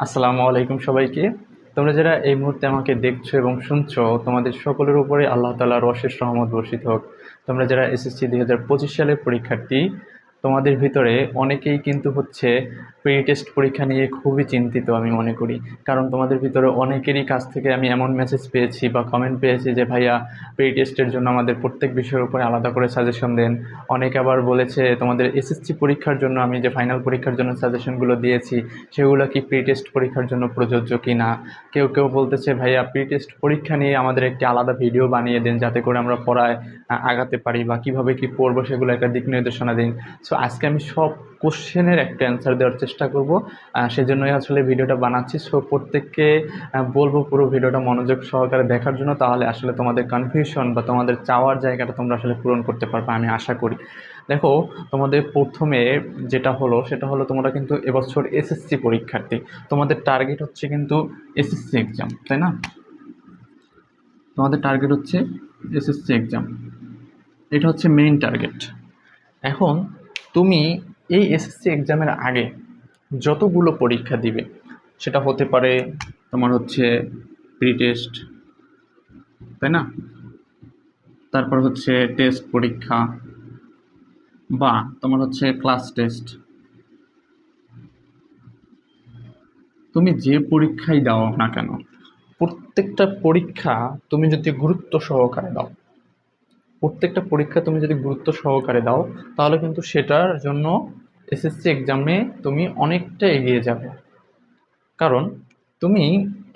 আসসালামু আলাইকুম সবাইকে। তোমরা যারা এই মুহূর্তে আমাকে দেখছ এবং শুনছো, তোমাদের সকলের উপরে আল্লাহ তালার অশেষ রহমত বর্ষিত হোক। তোমরা যারা এসএসসি দুই হাজার পঁচিশ সালের পরীক্ষার্থী তোমাদের ভিতরে অনেকেই কিন্তু হচ্ছে প্রি টেস্ট পরীক্ষা নিয়ে খুবই চিন্তিত আমি মনে করি। কারণ তোমাদের ভিতরে অনেকেরই কাছ থেকে আমি এমন মেসেজ পেয়েছি বা কমেন্ট পেয়েছি যে, ভাইয়া প্রি টেস্টের জন্য আমাদের প্রত্যেক বিষয়ের উপরে আলাদা করে সাজেশন দেন। অনেকে আবার বলেছে, তোমাদের এসএসসি পরীক্ষার জন্য আমি যে ফাইনাল পরীক্ষার জন্য সাজেশনগুলো দিয়েছি, সেগুলো কি প্রি টেস্ট পরীক্ষার জন্য প্রযোজ্য কি না কেউ কেউ বলতেছে, ভাইয়া প্রি টেস্ট পরীক্ষা নিয়ে আমাদের একটি আলাদা ভিডিও বানিয়ে দেন, যাতে করে আমরা পড়ায় আগাতে পারি বা কীভাবে কী পড়ব সেগুলো একটা দিক নির্দেশনা দিন। সো আজকে আমি সব কোশ্চেনের একটা অ্যান্সার দেওয়ার চেষ্টা করব। সেজন্যই আসলে ভিডিওটা বানাচ্ছি। সো প্রত্যেককে বলব পুরো ভিডিওটা মনোযোগ সহকারে দেখার জন্য, তাহলে আসলে তোমাদের কনফিউশন বা তোমাদের চাওয়ার জায়গাটা তোমরা আসলে পূরণ করতে পারবে, আমি আশা করি। দেখো, তোমাদের প্রথমে যেটা হলো, সেটা হলো তোমরা কিন্তু এবছর এসএসসি পরীক্ষার্থী। তোমাদের টার্গেট হচ্ছে কিন্তু এসএসসি এক্সাম তাই না? তোমাদের টার্গেট হচ্ছে এসএসসি এক্সাম এটা হচ্ছে মেইন টার্গেট এখন তুমি এই এসএসসি এক্সামের আগে যতগুলো পরীক্ষা দিবে, সেটা হতে পারে তোমার হচ্ছে প্রি টেস্ট তাই না? তারপর হচ্ছে টেস্ট পরীক্ষা বা তোমার হচ্ছে ক্লাস টেস্ট তুমি যে পরীক্ষাই দাও না কেন, প্রত্যেকটা পরীক্ষা তুমি যদি গুরুত্ব সহকারে দাও প্রত্যেকটা পরীক্ষা তুমি যদি গুরুত্ব সহকারে দাও, তাহলে কিন্তু সেটার জন্য এসএসসি এক্সামে তুমি অনেকটা এগিয়ে যাবে। কারণ তুমি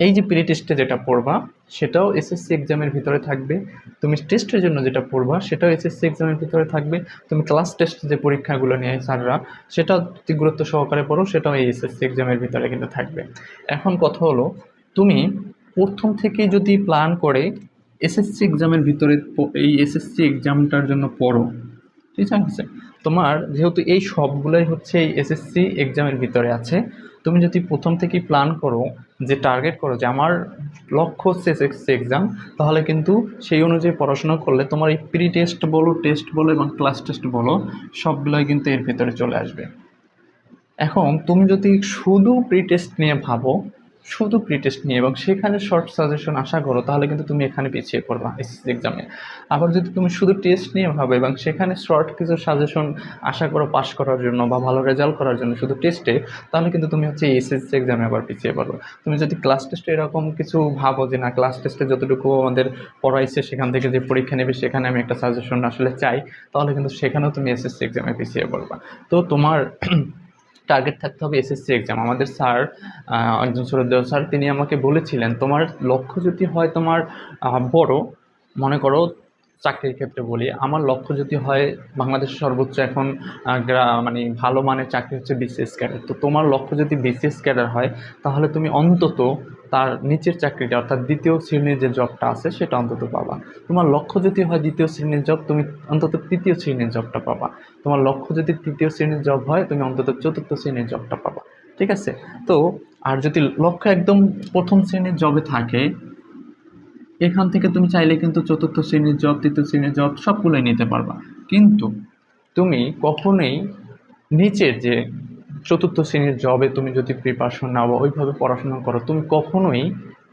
এই যে প্রি টেস্টে যেটা পড়বা, সেটাও এসএসসি এক্সামের ভিতরে থাকবে। তুমি টেস্টের জন্য যেটা পড়বা, সেটাও এসএসসি এক্সামের ভিতরে থাকবে। তুমি ক্লাস টেস্ট যে পরীক্ষাগুলো নিয়ে স্যাররা সেটা যদি গুরুত্ব সহকারে পড়ো, সেটাও এই এসএসসি এক্সামের ভিতরে কিন্তু থাকবে। এখন কথা হলো, তুমি প্রথম থেকেই যদি প্ল্যান করে এসএসসি এক্সামের ভিতরে এই এসএসসি এক্সামটার জন্য পড়ো। ঠিক আছে তোমার যেহেতু এই সবগুলোই হচ্ছে এই এসএসসি এক্সামের ভিতরে আছে, তুমি যদি প্রথম থেকেই প্ল্যান করো যে টার্গেট করো যে আমার লক্ষ্য হচ্ছে এসএসসি এক্সাম তাহলে কিন্তু সেই অনুযায়ী পড়াশোনা করলে তোমার এই প্রি টেস্ট বলো টেস্ট বলো এবং ক্লাস টেস্ট বলো, সবগুলোই কিন্তু এর ভিতরে চলে আসবে। এখন তুমি যদি শুধু প্রি টেস্ট নিয়ে ভাবো শুধু প্রি টেস্ট নিয়ে এবং সেখানে শর্ট সাজেশন আশা করো, তাহলে কিন্তু তুমি এখানে পিছিয়ে পড়বা এসএসসি এক্সামে আবার যদি তুমি শুধু টেস্ট নিয়ে ভাবো এবং সেখানে শর্ট কিছু সাজেশন আশা করো পাস করার জন্য বা ভালো রেজাল্ট করার জন্য শুধু টেস্টে তাহলে কিন্তু তুমি হচ্ছে এসএসসি এক্সামে আবার পিছিয়ে পড়ো তুমি যদি ক্লাস টেস্টে এরকম কিছু ভাবো যে না ক্লাস টেস্টে যতটুকু আমাদের পড়াইছে, সেখান থেকে যে পরীক্ষা নেবে, সেখানে আমি একটা সাজেশন আসলে চাই, তাহলে কিন্তু সেখানেও তুমি এসএসসি এক্সামে পিছিয়ে পড়বা। তো তোমার টার্গেট থাকতে হবে এসএসসি এক্সাম আমাদের স্যার একজন সুরদেব স্যার, তিনি আমাকে বলেছিলেন, তোমার লক্ষ্য যদি হয় তোমার বড়, মনে করো চাকরির ক্ষেত্রে বলি, আমার লক্ষ্য যদি হয় বাংলাদেশের সর্বোচ্চ এখন মানে ভালো মানের চাকরি হচ্ছে বিসিএস ক্যাডার। তো তোমার লক্ষ্য যদি বিসিএস ক্যাডার হয়, তাহলে তুমি অন্তত তার নিচের চাকরিটা, অর্থাৎ দ্বিতীয় শ্রেণির যে জবটা আছে, সেটা অন্তত পাবা। তোমার লক্ষ্য যদি হয় দ্বিতীয় শ্রেণির জব, তুমি অন্তত তৃতীয় শ্রেণির জবটা পাবা। তোমার লক্ষ্য যদি তৃতীয় শ্রেণির জব হয়, তুমি অন্তত চতুর্থ শ্রেণির জবটা পাবা। ঠিক আছে? তো, আর যদি লক্ষ্য একদম প্রথম শ্রেণির জবে থাকে এখান থেকে তুমি চাইলে কিন্তু চতুর্থ শ্রেণির জব তৃতীয় শ্রেণির জব সবগুলোই নিতে পারবা। কিন্তু তুমি কখনোই নিচের যে চতুর্থ শ্রেণির জবে তুমি যদি প্রিপারেশন নাও বা ওইভাবে পড়াশোনা করো, তুমি কখনোই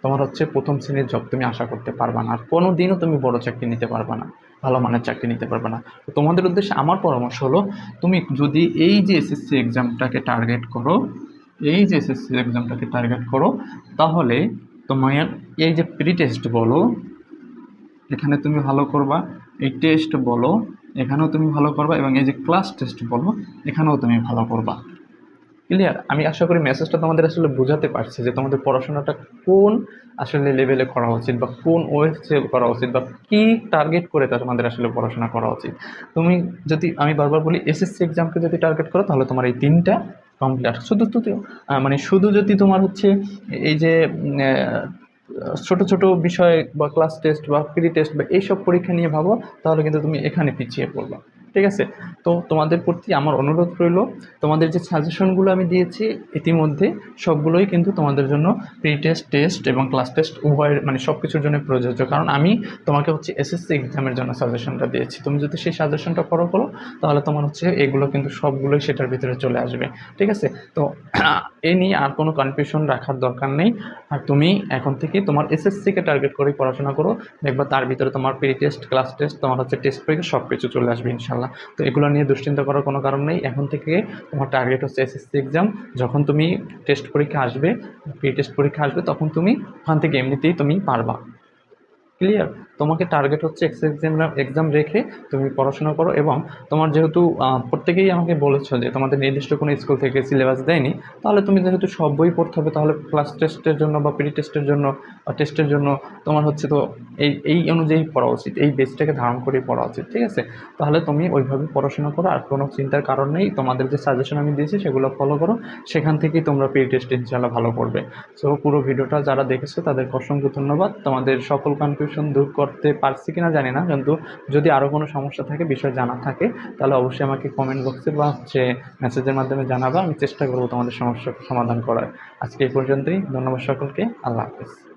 তোমার হচ্ছে প্রথম শ্রেণির জব তুমি আশা করতে পারবা না। আর কোনো দিনও তুমি বড় চাকরি নিতে পারবা না, ভালো মানের চাকরি নিতে পারবে না। তো তোমাদের উদ্দেশ্যে আমার পরামর্শ হলো, তুমি যদি এই যে এসএসসি এক্সামটাকে টার্গেট করো, এই যে এসএসসি এক্সামটাকে টার্গেট করো, তাহলে তোমার এই যে প্রি টেস্ট বলো, এখানে তুমি ভালো করবা। এই টেস্ট বলো, এখানেও তুমি ভালো করবা এবং এই যে ক্লাস টেস্ট বলো, এখানেও তুমি ভালো করবা। ক্লিয়ার আমি আশা করি মেসেজটা তোমাদের আসলে বোঝাতে পারছি যে তোমাদের পড়াশোনাটা কোন আসলে লেভেলে করা উচিত বা কোন ওয়েতে করা উচিত বা কী টার্গেট করে তোমাদের আসলে পড়াশোনা করা উচিত। তুমি যদি, আমি বারবার বলি এসএসসি এক্সামকে যদি টার্গেট করো, তাহলে তোমার এই তিনটা কমপ্লিট শুধু তো মানে শুধু যদি তোমার হচ্ছে এই যে ছোটো ছোটো বিষয় বা ক্লাস টেস্ট বা প্রি টেস্ট বা এইসব পরীক্ষা নিয়ে ভাবো, তাহলে কিন্তু তুমি এখানে পিছিয়ে পড়বা। ঠিক আছে? তো তোমাদের প্রতি আমার অনুরোধ রইল, তোমাদের যে সাজেশনগুলো আমি দিয়েছি, ইতিমধ্যে সবগুলোই কিন্তু তোমাদের জন্য প্রি টেস্ট টেস্ট এবং ক্লাস টেস্ট উভয়ের মানে সব কিছুর জন্য প্রযোজ্য। কারণ আমি তোমাকে হচ্ছে এসএসসি এক্সামের জন্য সাজেশনটা দিয়েছি। তুমি যদি সেই সাজেশনটা ফলো করো, তাহলে তোমার হচ্ছে এগুলো কিন্তু সবগুলোই সেটার ভিতরে চলে আসবে। ঠিক আছে? তো এ নিয়ে আর কোনো কনফিউশন রাখার দরকার নেই। আর তুমি এখন থেকে তোমার এসএসসিকে টার্গেট করে পড়াশোনা করো। দেখবা তার ভিতরে তোমার প্রি টেস্ট ক্লাস টেস্ট তোমার হচ্ছে টেস্ট পরীক্ষা সব কিছু চলে আসবে ইনশাল্লাহ তো এগুলো নিয়ে দুশ্চিন্তা করার কোনো কারণ নেই। এখন থেকে তোমার টার্গেট হচ্ছে এসএসসি এক্সাম যখন তুমি টেস্ট পরীক্ষা আসবে প্রি টেস্ট পরীক্ষা আসবে, তখন তুমি ওখান থেকে এমনিতেই তুমি পারবা। ক্লিয়ার তোমাকে টার্গেট হচ্ছে এক্সাম এক্সাম রেখে তুমি পড়াশোনা করো এবং তোমার যেহেতু প্রত্যেকেই আমাকে বলেছ যে তোমাদের নির্দিষ্ট কোনো স্কুল থেকে সিলেবাস দেয়নি, তাহলে তুমি যেহেতু সব বই পড়তে হবে, তাহলে ক্লাস টেস্টের জন্য বা প্রি টেস্টের জন্য টেস্টের জন্য তোমার হচ্ছে তো এই এই অনুযায়ী পড়া উচিত, এই বেসটাকে ধারণ করেই পড়া উচিত, ঠিক আছে? তাহলে তুমি ওইভাবে পড়াশোনা করো, আর কোনো চিন্তার কারণ নেই, তোমাদের যে সাজেশন আমি দিয়েছি সেগুলো ফলো করো, সেখান থেকেই তোমরা প্রি টেস্ট ইনশাল্লাহ ভালো করবে। সো পুরো ভিডিওটা যারা দেখেছ তাদেরকে অসংখ্য ধন্যবাদ, তোমাদের সকল কনফিউশন দূর করতে পারছি কিনা জানি না। কিন্তু যদি আরও কোনো সমস্যা থাকে, বিষয় জানা থাকে, তাহলে অবশ্যই আমাকে কমেন্ট বক্সে বা হচ্ছে মেসেজের মাধ্যমে জানাবা। আমি চেষ্টা করব তোমাদের সমস্যা সমাধান করার। আজকে এই পর্যন্তই। ধন্যবাদ সকলকে। আল্লাহ হাফেজ।